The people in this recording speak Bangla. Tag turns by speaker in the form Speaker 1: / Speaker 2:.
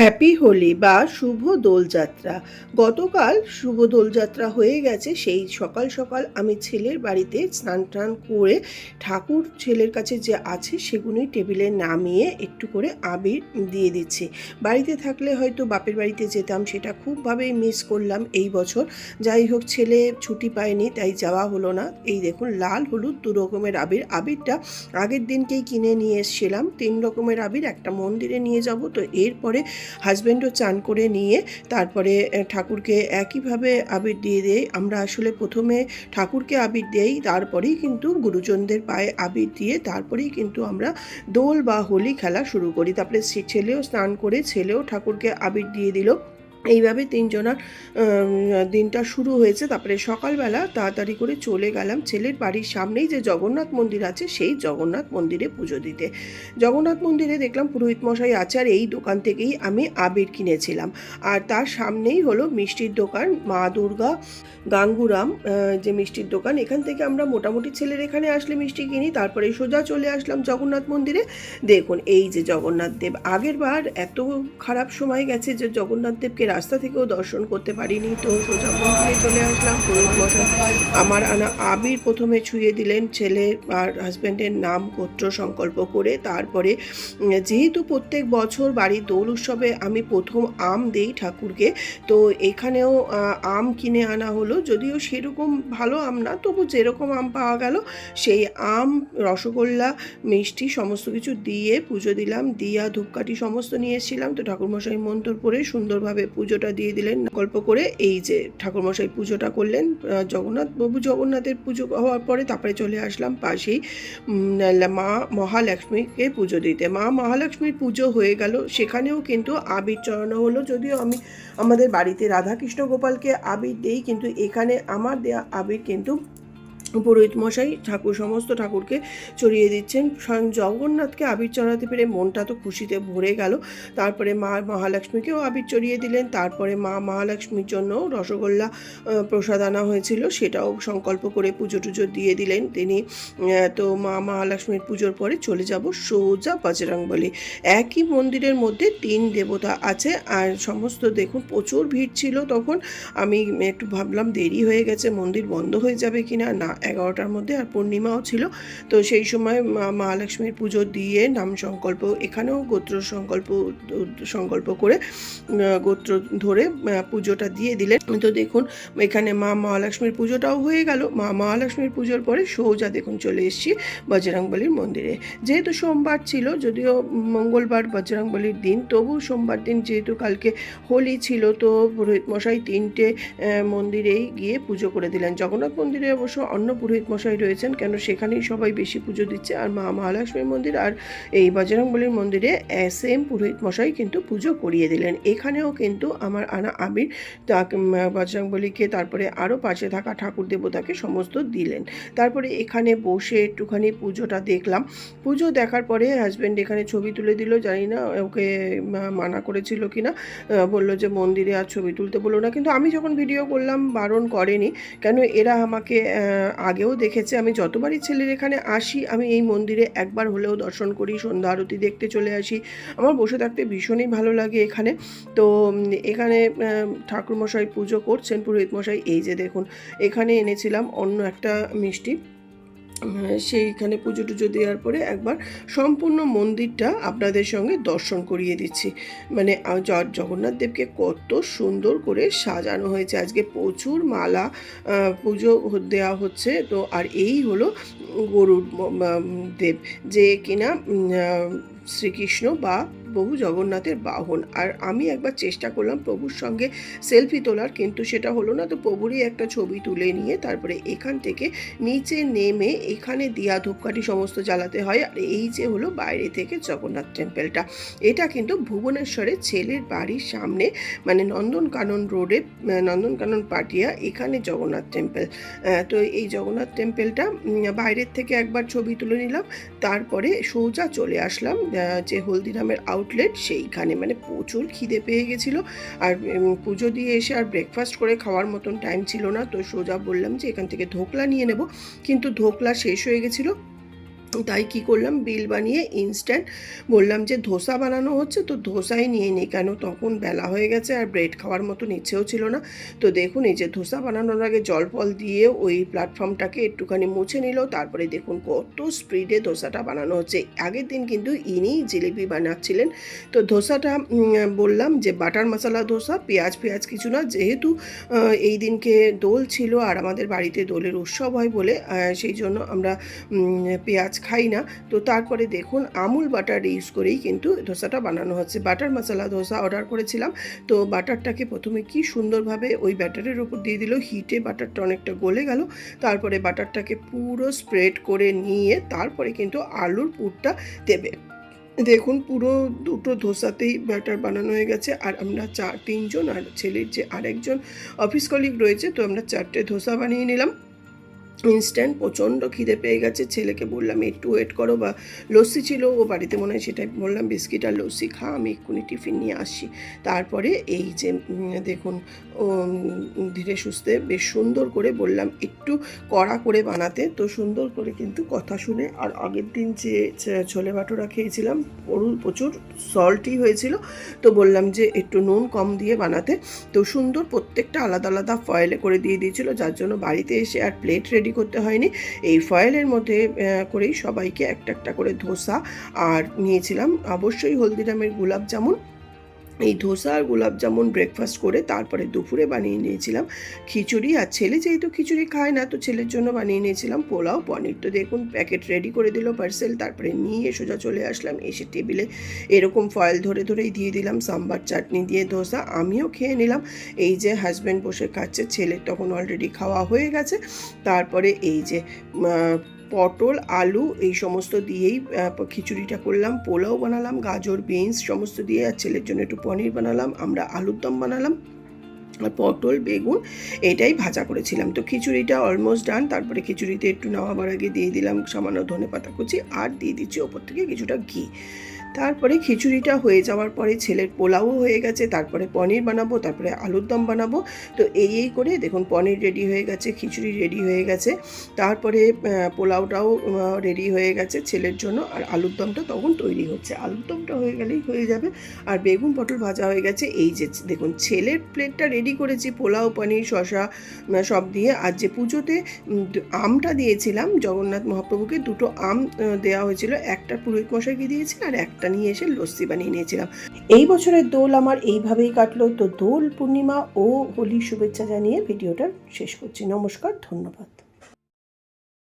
Speaker 1: Eh, হ্যাপি হোলি বা শুভ দোলযাত্রা। গতকাল শুভ দোলযাত্রা হয়ে গেছে। সেই সকাল সকাল আমি ছেলের বাড়িতে স্নান টান করে ঠাকুর ছেলের কাছে যে আছে সেগুলোই টেবিলে নামিয়ে একটু করে আবির দিয়ে দিচ্ছি। বাড়িতে থাকলে হয়তো বাপের বাড়িতে যেতাম, সেটা খুবভাবেই মিস করলাম এই বছর। যাই হোক, ছেলে ছুটি পায়নি, তাই যাওয়া হলো না। এই দেখুন, লাল, হলুদ দু রকমের আবির। আবিরটা আগের দিনকেই কিনে নিয়ে এসেছিলাম। তিন রকমের আবির, একটা মন্দিরে নিয়ে যাব। তো এরপরে হাজব্যান্ডও চান করে নিয়ে তারপরে ঠাকুরকে একইভাবে আবির দিয়ে দেয়। আমরা আসলে প্রথমে ঠাকুরকে আবির দেই, তারপরেই কিন্তু গুরুজনদের পায়ে আবির দিয়ে তারপরেই কিন্তু আমরা দোল বা হোলি খেলা শুরু করি। তারপরে ছেলেও স্নান করে ছেলেও ঠাকুরকে আবির দিয়ে দিল। এইভাবে তিনজনার দিনটা শুরু হয়েছে। তারপরে সকালবেলা তাড়াতাড়ি করে চলে গেলাম ছেলের বাড়ির সামনেই যে জগন্নাথ মন্দির আছে, সেই জগন্নাথ মন্দিরে পুজো দিতে। জগন্নাথ মন্দিরে দেখলাম পুরোহিত মশাই আছে আর এই দোকান থেকেই আমি আবির কিনেছিলাম। আর তার সামনেই হলো মিষ্টির দোকান, মা দুর্গা, গাঙ্গুরাম যে মিষ্টির দোকান। এখান থেকে আমরা মোটামুটি ছেলের এখানে আসলে মিষ্টি কিনি, তারপরে সোজা চলে আসলাম জগন্নাথ মন্দিরে। দেখুন, এই যে জগন্নাথ দেব। আগের বার এত খারাপ সময় গেছে যে জগন্নাথ দেবকে রাস্তা থেকেও দর্শন করতে পারিনি, তো সোজা মন্দিরে চলে আসলাম, পুরোহিত মশাই। আমার আনা আবির প্রথমে ছুঁয়ে দিলেন ছেলে আর হাজব্যান্ডের নাম গোত্র সংকল্প করে, তারপরে যেহেতু প্রত্যেক বছর বাড়ির দোল উৎসবে আমি প্রথম আম দেই ঠাকুরকে, তো এখানেও আম কিনে আনা হলো, যদিও সেরকম ভালো আম না, তবু যেরকম আম পাওয়া গেল, সেই আম, রসগোল্লা, মিষ্টি সমস্ত কিছু দিয়ে পুজো দিলাম, দিয়া ধূপকাঠি সমস্ত নিয়ে এসেছিলাম, তো ঠাকুরমশাই মন্তর পরে সুন্দরভাবে পুজোটা দিয়ে দিলেন। গল্প করে এই যে ঠাকুরমশাই পুজোটা করলেন জগন্নাথ প্রভু জগন্নাথের পুজো হওয়ার পরে তারপরে চলে আসলাম পাশেই মা মহালক্ষ্মীকে পুজো দিতে। মা মহালক্ষ্মীর পুজো হয়ে গেল। সেখানেও কিন্তু আবির চড়ানো হলো। যদিও আমি আমাদের বাড়িতে রাধাকৃষ্ণ গোপালকে আবির দেই, কিন্তু এখানে আমার দেয়া আবির কিন্তু পুরোহিত মশাই ঠাকুর, সমস্ত ঠাকুরকে চড়িয়ে দিচ্ছেন। স্বয়ং জগন্নাথকে আবির চড়াতে পেরে মনটা তো খুশিতে ভরে গেল। তারপরে মা মহালক্ষ্মীকেও আবির চড়িয়ে দিলেন। তারপরে মা মহালক্ষ্মীর জন্য রসগোল্লা প্রসাদ আনা হয়েছিল। সেটাও সংকল্প করে পুজো টুজো দিয়ে দিলেন। তিনি তো মা মহালক্ষ্মীর পুজোর পরে চলে যাব সোজা বজরংবলী একই মন্দিরের মধ্যে তিন দেবতা আছে। আর সমস্ত দেখুন, প্রচুর ভিড় ছিল তখন। আমি একটু ভাবলাম দেরি হয়ে গেছে, মন্দির বন্ধ হয়ে যাবে কিনা? না এগারোটার মধ্যে আর পূর্ণিমাও ছিল। তো সেই সময় মা লক্ষ্মীর পুজো দিয়ে নাম সংকল্প, এখানেও গোত্র সংকল্প সংকল্প করে গোত্র ধরে পুজোটা দিয়ে দিলেন। তো দেখুন, এখানে মা মহালক্ষ্মীর পুজোটাও হয়ে গেল। মা মহালক্ষ্মীর পুজোর পরে সোজা দেখুন চলে এসেছি বজরংবলীর মন্দিরে। যেহেতু সোমবার ছিল, যদিও মঙ্গলবার বজরংবলীর দিন তবু সোমবার দিন যেহেতু কালকে হোলি ছিল, তো পুরোহিত মশাই তিনটে মন্দিরেই গিয়ে পুজো করে দিলেন। জগন্নাথ মন্দিরে অবশ্য অন্য পুরোহিত মশাই রয়েছেন কেন সেখানেই সবাই বেশি পুজো দিচ্ছে। আর মা মহালক্ষ্মীর মন্দির আর এই বজরংবলীর মন্দিরে সেম পুরোহিত মশাই কিন্তু পুজো করিয়ে দিলেন। এখানেও কিন্তু আমার আনা আবির বজরংবলীকে তারপরে আরও পাশে থাকা ঠাকুর দেবতাকে সমস্ত দিলেন। তারপরে এখানে বসে একটুখানি পুজোটা দেখলাম। পুজো দেখার পরে হাজব্যান্ড এখানে ছবি তুলে দিল জানি না ওকে মানা করেছিল কিনা আহ, বলল যে মন্দিরে আর ছবি তুলতে বলল না। কিন্তু আমি যখন ভিডিও করলাম বারণ করেনি কেন এরা আমাকে আগেও দেখেছে, আমি যতবারই ছেলের এখানে আসি, আমি এই মন্দিরে একবার হলেও দর্শন করি, সন্ধ্যা আরতি দেখতে চলে আসি। আমার বসে থাকতে ভীষণই ভালো লাগে এখানে। তো এখানে ঠাকুরমশাই পুজো করছেন পুরোহিত মশাই এই যে দেখুন, এখানে এনেছিলাম অন্য একটা মিষ্টি। সেইখানে পুজো টুজো দেওয়ার পরে একবার সম্পূর্ণ মন্দিরটা আপনাদের সঙ্গে দর্শন করিয়ে দিচ্ছি। মানে জগন্নাথ দেবকে কত সুন্দর করে সাজানো হয়েছে। আজকে প্রচুর মালা পুজো দেওয়া হচ্ছে। তো, আর এই হলো গরুর দেব। যে কিনা শ্রীকৃষ্ণ বা বহু জগন্নাথের বাহন। আর আমি একবার চেষ্টা করলাম প্রভুর সঙ্গে সেলফি তোলার, কিন্তু সেটা হলো না। তো প্রভুরই একটা ছবি তুলে নিয়ে তারপরে এখান থেকে নিচে নেমে এখানে দিয়া ধূপকাঠি সমস্ত জ্বালাতে হয়। আর এই যে হলো বাইরে থেকে জগন্নাথ টেম্পলটা এটা কিন্তু ভুবনেশ্বরের ছেলের বাড়ির সামনে মানে নন্দনকানন রোডে নন্দনকানন পাটিয়া এখানে জগন্নাথ টেম্পল তো এই জগন্নাথ টেম্পলটা বাইরের থেকে একবার ছবি তুলে নিলাম। তারপরে সোজা চলে আসলাম যে হলদিরামের আউটলেট সেইখানে মানে প্রচুর খিদে পেয়ে গেছিল। আর পুজো দিয়ে এসে আর ব্রেকফাস্ট করে খাওয়ার মতন টাইম ছিল না। তো সোজা বললাম যে এখান থেকে ধোকলা নিয়ে নেব। কিন্তু ধোকলা শেষ হয়ে গেছিল। তাই কি করলাম? বিল বানিয়ে ইনস্ট্যান্ট বললাম যে, ধোসা বানানো হচ্ছে, তো ধোসাই নিয়ে নিই কেন? তখন বেলা হয়ে গেছে আর ব্রেড খাওয়ার মতন ইচ্ছেও ছিল না। তো দেখুন, এই যে ধোসা বানানোর আগে জল ফল দিয়ে ওই প্ল্যাটফর্মটাকে একটুখানি মুছে নিল। তারপরে দেখুন, কত স্পিডে ধোসাটা বানানো হচ্ছে। আগের দিন কিন্তু ইনি জিলিপি বানাচ্ছিলেন। তো ধোসাটা বললাম যে, বাটার মশলা ধোসা, পেঁয়াজ পেঁয়াজ কিছু না, যেহেতু এই দিনকে দোল ছিল আর আমাদের বাড়িতে দোলের উৎসব হয় বলে সেই জন্য আমরা পেঁয়াজ খাই না। তো তারপরে দেখুন, আমুল বাটার ইউজ করেই কিন্তু ধোসাটা বানানো হচ্ছে। বাটার মশলা ধোসা অর্ডার করেছিলাম। তো বাটারটাকে প্রথমে কি সুন্দরভাবে ওই ব্যাটারের ওপর দিয়ে দিল। হিটে বাটারটা অনেকটা গলে গেল। তারপরে বাটারটাকে পুরো স্প্রেড করে নিয়ে তারপরে কিন্তু আলুর পুরটা দেবে। দেখুন, পুরো দুটো ধোসাতেই ব্যাটার বানানো হয়ে গেছে। আর আমরা চার, তিনজন আর ছেলের যে আরেকজন অফিস কলিগ রয়েছে, তো আমরা চারটে ধোসা বানিয়ে নিলাম। ইনস্ট্যান্ট প্রচণ্ড খিদে পেয়ে গেছে। ছেলেকে বললাম, একটু ওয়েট করো বা লস্যি ছিল। ও বাড়িতে মনে হয় সেটাই বললাম, বিস্কিট আর লস্যি খা, আমি এক্ষুনি টিফিন নিয়ে আসি। তারপরে এই যে দেখুন ধীরে সুস্থে বেশ সুন্দর করে বললাম, একটু কড়া করে বানাতে। তো সুন্দর করে কিন্তু কথা শুনে আর আগের দিন যে ছোলে বাটোরা খেয়েছিলাম প্রচুর- প্রচুর সল্টি হয়েছিল। তো বললাম যে, একটু নুন কম দিয়ে বানাতে। তো সুন্দর প্রত্যেকটা আলাদা আলাদা ফয়েলে করে দিয়ে দিয়েছিল, যার জন্য বাড়িতে এসে আর প্লেট রেডি করতে হয়নি। এই ফয়েলের মধ্যে করেই সবাইকে একটা একটা করে ধোসা আর নিয়েছিলাম। অবশ্যই হলদিরামের গোলাপ জামুন এই ধোসা আর গোলাপ জামুন ব্রেকফাস্ট করে তারপরে দুপুরে বানিয়ে নিয়েছিলাম খিচুড়ি। আর ছেলে যেহেতু খিচুড়ি খায় না, তো ছেলের জন্য বানিয়ে নিয়েছিলাম পোলাও, পনির। তো দেখুন প্যাকেট রেডি করে দিল পার্সেল তারপরে নিয়ে সোজা চলে আসলাম, এসে টেবিলে এরকম ফয়েল ধরে ধরেই দিয়ে দিলাম সাম্বার চাটনি দিয়ে ধোসা। আমিও খেয়ে নিলাম। এই যে হাজব্যান্ড বসে খাচ্ছে ছেলের তখন অলরেডি খাওয়া হয়ে গেছে। তারপরে এই যে পটল, আলু, এই সমস্ত দিয়েই খিচুড়িটা করলাম, পোলাও বানালাম, গাজর, বিনস, সমস্ত দিয়ে, আর ছেলের জন্য একটু পনির বানালাম, আমরা আলুর দম বানালাম, আর পটল, বেগুন, এটাই ভাজা করেছিলাম। তো খিচুড়িটা অলমোস্ট ডান তারপরে খিচুড়িতে একটু নামাবার আগে দিয়ে দিলাম সামান্য ধনে পাতা কুচি, আর দিয়ে দিচ্ছি ওপর থেকে কিছুটা ঘি। তারপরে খিচুড়িটা হয়ে যাওয়ার পরে ছেলের পোলাও হয়ে গেছে, তারপরে পনির বানাবো, তারপরে আলুর দম বানাবো। তো এই এই করে দেখুন পনির রেডি হয়ে গেছে, খিচুড়ি রেডি হয়ে গেছে। তারপরে পোলাওটাও রেডি হয়ে গেছে ছেলের জন্য। আর আলুর দমটা তখন তৈরি হচ্ছে। আলুর দমটা হয়ে গেলেই হয়ে যাবে। আর বেগুন, পটল ভাজা হয়ে গেছে। এই যে দেখুন ছেলের প্লেটটা রেডি করেছি, পোলাও, পনির শশা সব দিয়ে। আর যে পুজোতে আমটা দিয়েছিলাম, জগন্নাথ মহাপ্রভুকে, দুটো আম দেওয়া হয়েছিল। একটা পুরোহিত মশাইকে দিয়েছি আর একটা নিয়ে এসে লস্যি বানিয়ে নিয়েছিলাম। এই বছরের দোল আমার এইভাবেই কাটলো। তো দোল পূর্ণিমা ও হোলি শুভেচ্ছা জানিয়ে ভিডিওটা শেষ করছি। নমস্কার, ধন্যবাদ।